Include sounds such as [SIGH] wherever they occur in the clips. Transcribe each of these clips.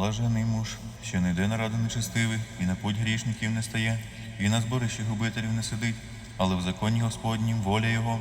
Блажений муж, що не йде на раду нечестивих, і на путь грішників не стає, і на зборище губителів не сидить, але в законі Господнім воля Його,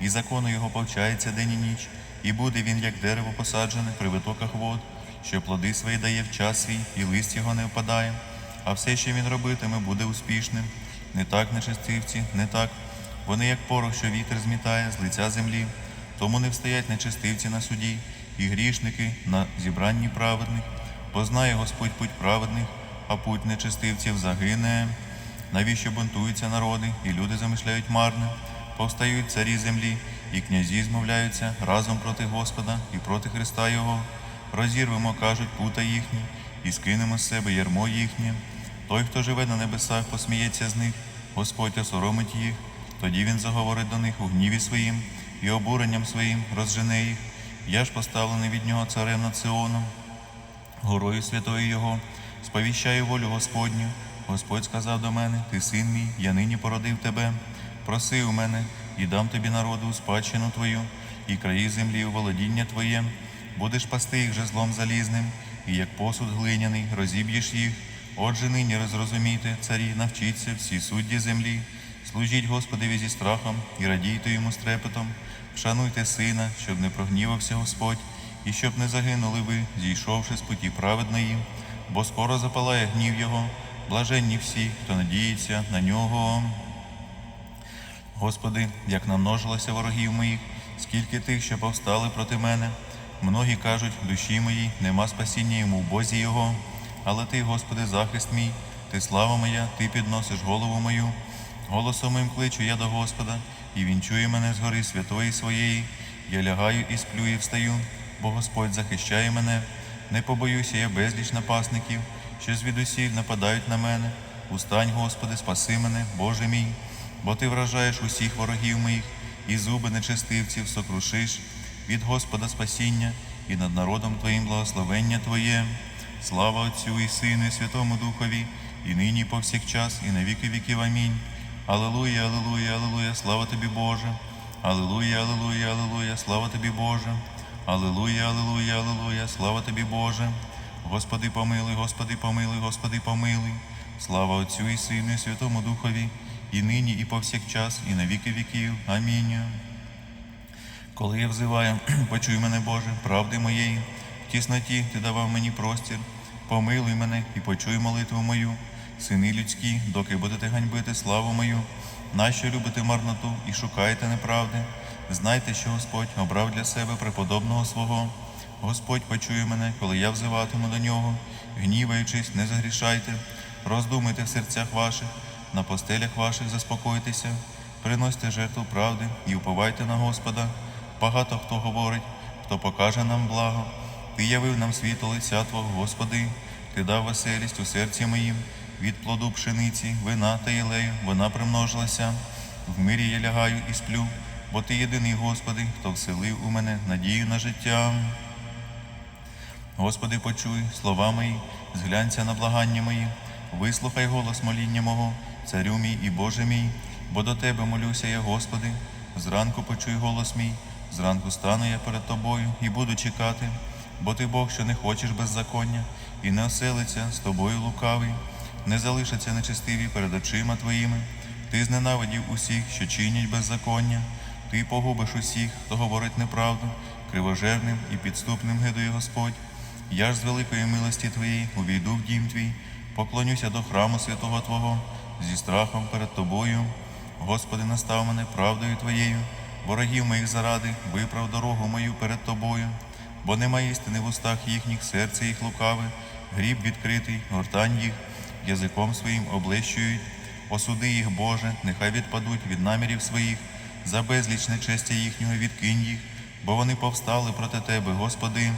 і закону Його повчається день і ніч, і буде він, як дерево посаджене при витоках вод, що плоди свої дає в час свій, і лист його не впадає, а все, що він робитиме, буде успішним. Не так нечестивці, не так. Вони, як порох, що вітер змітає з лиця землі, тому не встоять нечестивці на суді, і грішники на зібранні праведних. Познає Господь путь праведних, а путь нечестивців загине. Навіщо бунтуються народи, і люди замишляють марне, повстають царі землі, і князі змовляються разом проти Господа і проти Христа Його. Розірвемо, кажуть, пута їхні, і скинемо з себе ярмо їхнє. Той, хто живе на небесах, посміється з них, Господь осоромить їх. Тоді він заговорить до них у гніві своїм і обуренням своїм розжене їх. Я ж поставлений від нього царем над Сионом, горою святою Його, сповіщаю волю Господню. Господь сказав до мене: Ти син мій, я нині породив тебе. Проси у мене і дам тобі народу спадщину твою, і краї землі у володіння твоє. Будеш пасти їх жезлом залізним, і як посуд глиняний, розіб'єш їх. Отже, нині розрозумійте, царі, навчіться всі судді землі. Служіть Господеві зі страхом і радійте йому з трепетом. Вшануйте сина, щоб не прогнівався Господь, і щоб не загинули ви, зійшовши з путі праведної, бо скоро запалає гнів його, блаженні всі, хто надіється на нього. Господи, як намножилося ворогів моїх, скільки тих, що повстали проти мене. Многі кажуть, душі моїй нема спасіння йому в Бозі Його. Але ти, Господи, захист мій, ти слава моя, ти підносиш голову мою. Голосом моїм кличу я до Господа, і він чує мене з гори святої своєї. Я лягаю і сплю, і встаю, бо Господь захищає мене. Не побоюся я безліч напасників, що звідусіль нападають на мене. Устань, Господи, спаси мене, Боже мій, бо ти вражаєш усіх ворогів моїх, і зуби нечестивців сокрушиш від Господа спасіння, і над народом Твоїм благословення Твоє. Слава Отцю і Сину, і Святому Духові, і нині, і повсякчас, і на віки віків. Амінь. Алілуя, алілуя, алілуя, слава тобі, Боже. Алілуя, алілуя, алілуя, слава тобі, Боже. Алілуя, алілуя, алілуя, слава тобі, Боже. Господи, помилуй, Господи, помилуй, Господи, помилуй. Слава Отцю і Сину, і Святому Духові, і нині, і повсякчас, і на віки віків. Амінь. Коли я взиваю, [CLEARS THROAT] почуй мене, Боже, правди моєї, в тісноті ти давав мені простір, помилуй мене і почуй молитву мою, сини людські, доки будете ганьбити славу мою, нащо любите марноту і шукаєте неправди? Знайте, що Господь обрав для себе преподобного свого. Господь почує мене, коли я взиватиму до нього, гніваючись, не загрішайте, роздумуйте в серцях ваших, на постелях ваших заспокойтеся, приносьте жертву правди і уповайте на Господа. Багато хто говорить, хто покаже нам благо. Ти явив нам світло лиця Твого, Господи, Ти дав веселість у серці моїм, від плоду пшениці, вина та єлею, вона примножилася. В мирі я лягаю і сплю, бо Ти єдиний, Господи, хто вселив у мене надію на життя. Господи, почуй слова мої, зглянься на благання мої, вислухай голос моління мого, царю мій і Боже мій, бо до Тебе молюся я, Господи. Зранку почуй голос мій, зранку стану я перед Тобою і буду чекати, бо Ти Бог, що не хочеш беззаконня, і не оселиться з тобою лукавий, не залишаться нечестиві перед очима Твоїми. Ти зненавидів усіх, що чинять беззаконня, ти погубиш усіх, хто говорить неправду, кривожерним і підступним гидує Господь. Я ж з великої милості Твоєї увійду в дім Твій, поклонюся до храму святого Твого, зі страхом перед Тобою. Господи, настав мене правдою Твоєю, ворогів моїх заради, виправ дорогу мою перед Тобою, бо нема істини в устах їхніх, серце їх лукаве, гріб відкритий, гортань їх, язиком своїм облещують. Осуди їх, Боже, нехай відпадуть від намірів своїх, за безліч нечестя їхнього відкинь їх, бо вони повстали проти Тебе, Господи.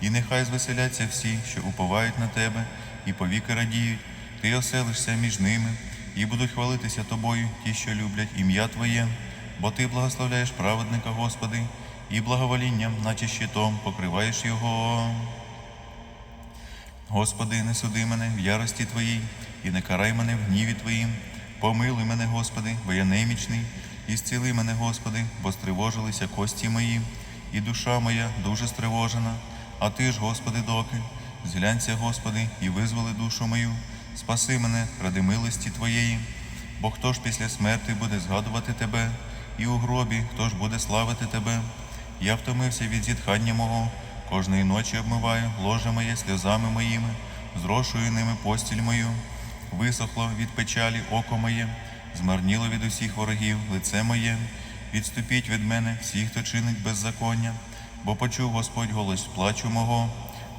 І нехай звеселяться всі, що уповають на Тебе, і повіки радіють, Ти оселишся між ними, і будуть хвалитися Тобою ті, що люблять ім'я Твоє, бо Ти благословляєш праведника, Господи, і благоволінням, наче щитом, покриваєш його. Господи, не суди мене в ярості Твоїй, і не карай мене в гніві Твоїм. Помилуй мене, Господи, бо я немічний, і зціли мене, Господи, бо стривожилися кості мої, і душа моя дуже стривожена. А Ти ж, Господи, доки, Зглянься, Господи, і визволи душу мою. Спаси мене ради милості Твоєї. Бо хто ж після смерти буде згадувати Тебе, і у гробі хто ж буде славити Тебе? Я втомився від зітхання мого, кожної ночі обмиваю ложе моє сльозами моїми, зрошую ними постіль мою. Висохло від печалі око моє, змарніло від усіх ворогів лице моє. Відступіть від мене всі, хто чинить беззаконня, бо почув Господь голос плачу мого,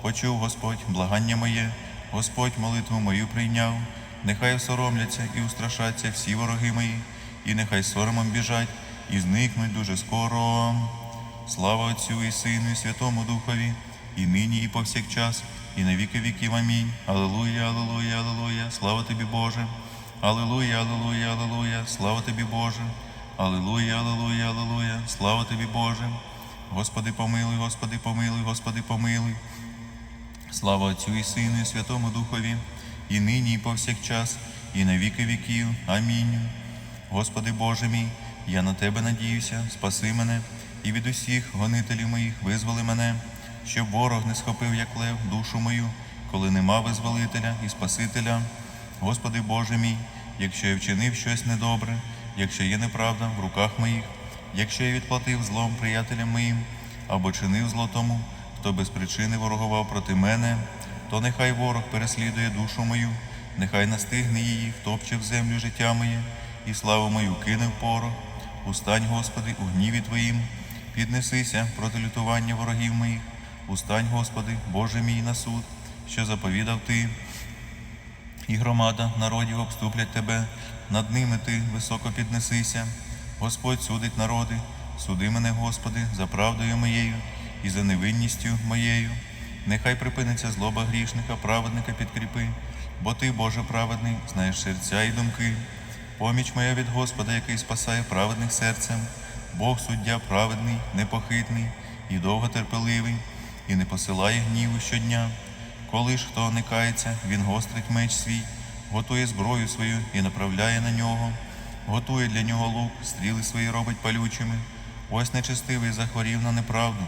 почув Господь благання моє, Господь молитву мою прийняв. Нехай соромляться і устрашаться всі вороги мої, і нехай соромом біжать, і зникнуть дуже скоро. Слава Отцю і Сину, і Святому Духові, і нині, і повсякчас, і на віки віків. Амінь. Алілуя, алілуя, алілуя, слава тобі, Боже. Алілуя, алілуя, алілуя, слава тобі, Боже. Алілуя, алілуя, алілуя, слава тобі, Боже. Господи, помилуй, Господи, помилуй, Господи, помилуй. Слава Отцю і Сину, і Святому Духові, і нині, і повсякчас, і на віки віків. Амінь. Господи Боже мій, я на Тебе надіюся, спаси мене і від усіх гонителів моїх визволи мене, щоб ворог не схопив, як лев, душу мою, коли нема визволителя і Спасителя. Господи Боже мій, якщо я вчинив щось недобре, якщо є неправда в руках моїх, якщо я відплатив злом приятелям моїм, або чинив зло тому, хто без причини ворогував проти мене, то нехай ворог переслідує душу мою, нехай настигне її, втопче в землю життя моє, і славу мою кине в порох. Устань, Господи, у гніві Твоїм, піднесися проти лютування ворогів моїх. Устань, Господи, Боже мій на суд, що заповідав Ти. І громада народів обступлять тебе, над ними ти високо піднесися. Господь судить народи, суди мене, Господи, за правдою моєю і за невинністю моєю. Нехай припиниться злоба грішника, праведника підкріпи, бо ти, Боже праведний, знаєш серця і думки. Поміч моя від Господа, який спасає праведних серцем, Бог суддя праведний, непохитний і довготерпеливий, і не посилає гніву щодня. Коли ж хто не кається, він гострить меч свій, готує зброю свою і направляє на нього, готує для нього лук, стріли свої робить палючими. Ось нечестивий захворів на неправду,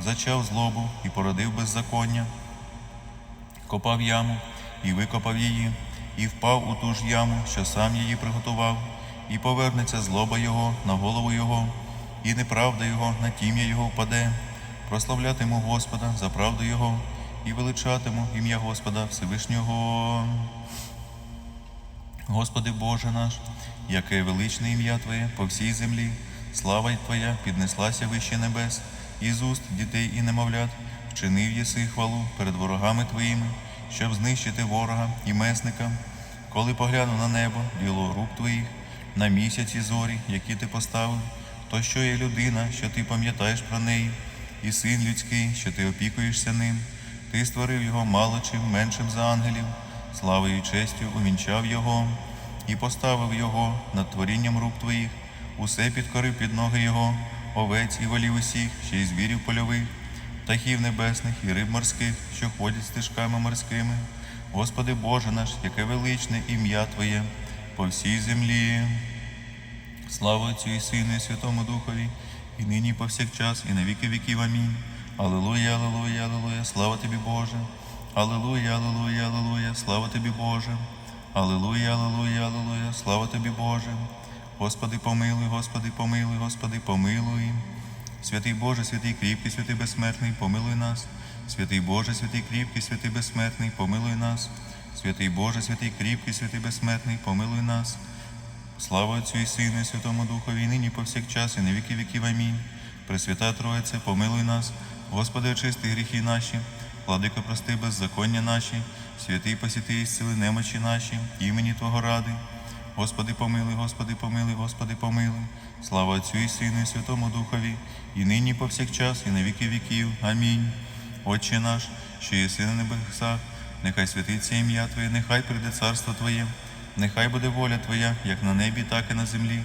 зачав злобу і породив беззаконня копав яму і викопав її, і впав у ту ж яму, що сам її приготував, і повернеться злоба його на голову його, і неправда його на тім'я його впаде. Прославлятиму Господа за правду Його і величатиму ім'я Господа Всевишнього. Господи Боже наш, яке величне ім'я Твоє по всій землі, слава Твоя піднеслася вище небес, і з уст дітей і немовлят вчинив єси хвалу перед ворогами Твоїми, щоб знищити ворога і месника. Коли погляну на небо, діло рук Твоїх, на місяці зорі, які ти поставив, то що є людина, що ти пам'ятаєш про неї, і син людський, що ти опікуєшся ним. Ти створив його мало чим меншим за ангелів, славою і честю умінчав його і поставив його над творінням рук твоїх, усе підкорив під ноги його, овець і волів усіх, ще й звірів польових, птахів небесних і риб морських, що ходять стежками морськими. Господи Боже наш, яке величне ім'я Твоє по всій землі. Слава Отцю і Сину, і Святому Духові, і нині, і повсякчас, і на віки віків. Амінь. Алілуя, алілуя, алілуя, слава тобі, Боже. Алілуя, алілуя, алілуя, слава тобі, Боже. Алілуя, алілуя, алілуя, слава тобі, Боже. Господи, помилуй, Господи, помилуй, Господи, помилуй. Святий Боже, святий кріпкий, святий безсмертний, помилуй нас. Святий Боже, святий кріпкий, святий безсмертний, помилуй нас. Святий Боже, святий кріпкий, святий безсмертний, помилуй нас. Слава Отцю і Сину, і Святому Духові, і нині повсякчас, і на віки віків. Амінь. Пресвята Троїце, помилуй нас, Господи, очисти гріхи наші, владико, прости беззаконня наші, святий посіти і зціли немочі наші, імені Твого ради. Господи, помилуй, Господи, помилуй, Господи, помилуй. Слава Отцю і Сину, і Святому Духові, і нині повсякчас, і на віки віків. Амінь. Отче наш, що єси на небесах, нехай святиться ім'я Твоє, нехай прийде царство Твоє, нехай буде воля Твоя, як на небі, так і на землі.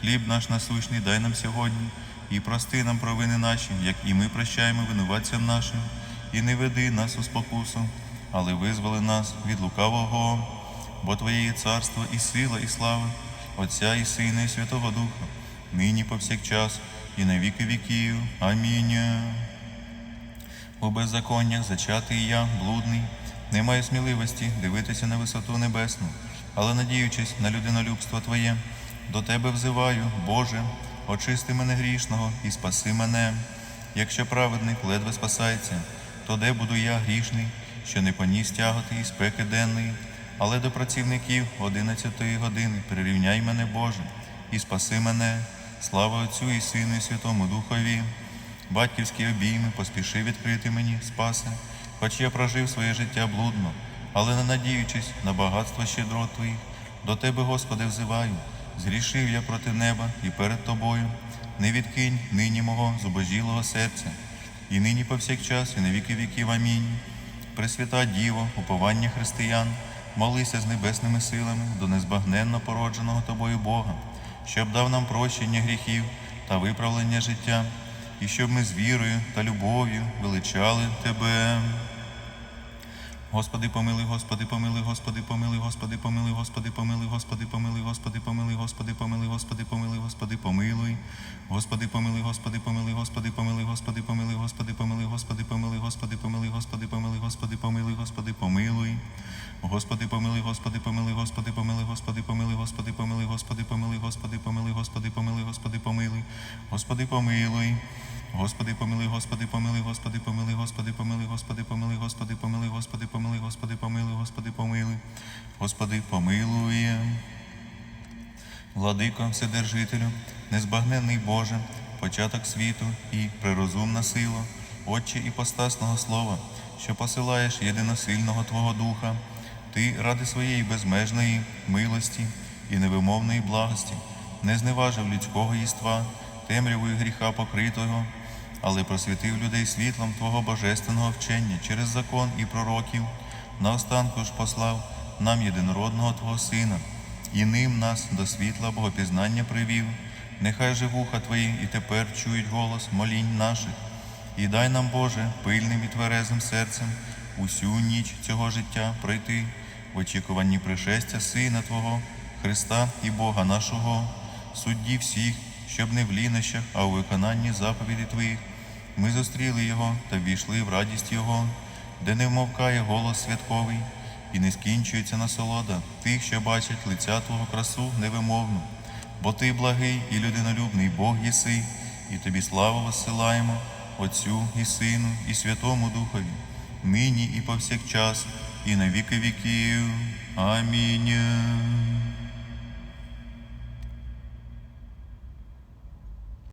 Хліб наш насущний дай нам сьогодні, і прости нам провини наші, як і ми прощаємо винуватцям нашим, і не веди нас у спокусу, але визволи нас від лукавого, бо Твоє є царство і сила, і слава, Отця і Сина, і Святого Духа, нині повсякчас, і на віки віків. Амінь. У беззаконнях зачатий я, блудний, не маю сміливості дивитися на висоту небесну, але надіючись на людинолюбство Твоє, до Тебе взиваю, Боже, очисти мене грішного і спаси мене. Якщо праведник ледве спасається, то де буду я грішний, що не поніс тяготи і спеки денної, але до працівників одинадцятої години прирівняй мене, Боже, і спаси мене, слава Отцю і Сину, і Святому Духові. Батьківські обійми поспіши відкрити мені, спасе, хоч я прожив своє життя блудно, але не надіючись на багатство щедрот Твоїх, до Тебе, Господи, взиваю, згрішив я проти неба і перед Тобою, не відкинь нині мого зубожілого серця, і нині повсякчас, і на віки віків. Амінь. Пресвята Діво, уповання християн, молися з небесними силами до незбагненно породженого Тобою Бога, щоб дав нам прощення гріхів та виправлення життя, і щоб ми з вірою та любов'ю величали Тебе. Господи, помилуй, Господи, помилуй, Господи, помилуй, Господи, помилуй, Господи, помилуй, Господи, помилуй, Господи, помилуй, Господи, помилуй, Господи, помилуй, Господи, помилуй. Господи, помилуй, Господи, помилуй, Господи, помилуй, Господи, помилуй, Господи, помилуй, Господи, помилуй, Господи, помилуй, Господи, помилуй, Господи, помилуй, Господи, помилуй. Господи, помилуй, Господи, помилуй, Господи, помилуй, Господи, помилуй, Господи, помилуй, Господи, помилуй, Господи, помилуй, Господи, помилуй, Господи, помилуй. Господи, помилуй. Господи, помилуй, Господи, помилуй, Господи, помилуй, Господи, помилуй, Господи, помилуй, Господи, помилуй, Господи, помилуй, Господи, помилуй, Господи, помилуй. Господи, помилуй. Владико, Вседержителю, незбагненний Боже, початок світу і прирозумна сила, Отче іпостасного Слова, що посилаєш єдиносильного Твого Духа, Ти ради своєї безмежної милості і невимовної благості не зневажив людського єства, темрявою гріха покритого, але просвітив людей світлом Твого божественного вчення через закон і пророків, наостанку ж послав нам єдинородного Твого Сина, і ним нас до світла богопізнання привів. Нехай же вуха Твої і тепер чують голос молінь наших, і дай нам, Боже, пильним і тверезим серцем усю ніч цього життя пройти в очікуванні пришестя Сина Твого, Христа і Бога нашого, судді всіх, щоб не в лінощах, а у виконанні заповіді Твоїх. Ми зустріли Його та ввійшли в радість Його, де не вмовкає голос святковий, і не скінчується насолода тих, що бачать лиця Твого красу невимовну. Бо Ти благий і людинолюбний Бог єси, і Тобі славу воссилаємо, Отцю і Сину, і Святому Духові, нині і повсякчас, і на віки віків. Амінь.